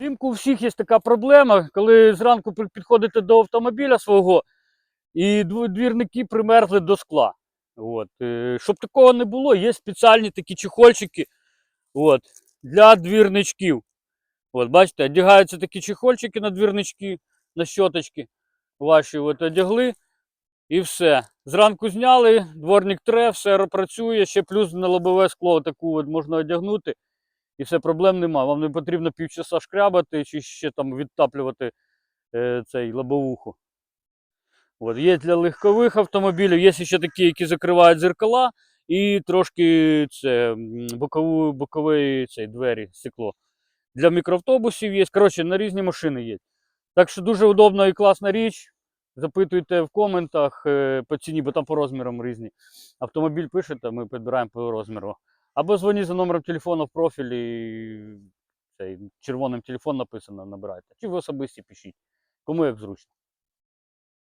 Взимку у всіх є така проблема, коли зранку підходите до автомобіля свого і двірники примерзли до скла. От. е, Щоб такого не було, є спеціальні такі чехольчики от, для двірничків. От, бачите, одягаються такі чехольчики на двірнички, на щоточки ваші от, одягли і все. Зранку зняли, дворник тре, все працює, ще плюс на лобове скло таку от можна одягнути. І все, проблем нема. Вам не потрібно півчаса шкрябати чи ще там відтаплювати е, цей лобовуху. От, є для легкових автомобілів, є ще такі, які закривають зеркала і трошки це, бокову, бокові цей, двері, стекло. Для мікроавтобусів є. Коротше, на різні машини є. Так що дуже удобна і класна річ. Запитуйте в коментах е, по ціні, бо там по розмірам різні. Автомобіль пишете, ми підбираємо по розміру. Або дзвоніть за номером телефону в профілі. Цей червоним телефон написано, набирайте. Чи ви особисті пишіть. Кому як зручно.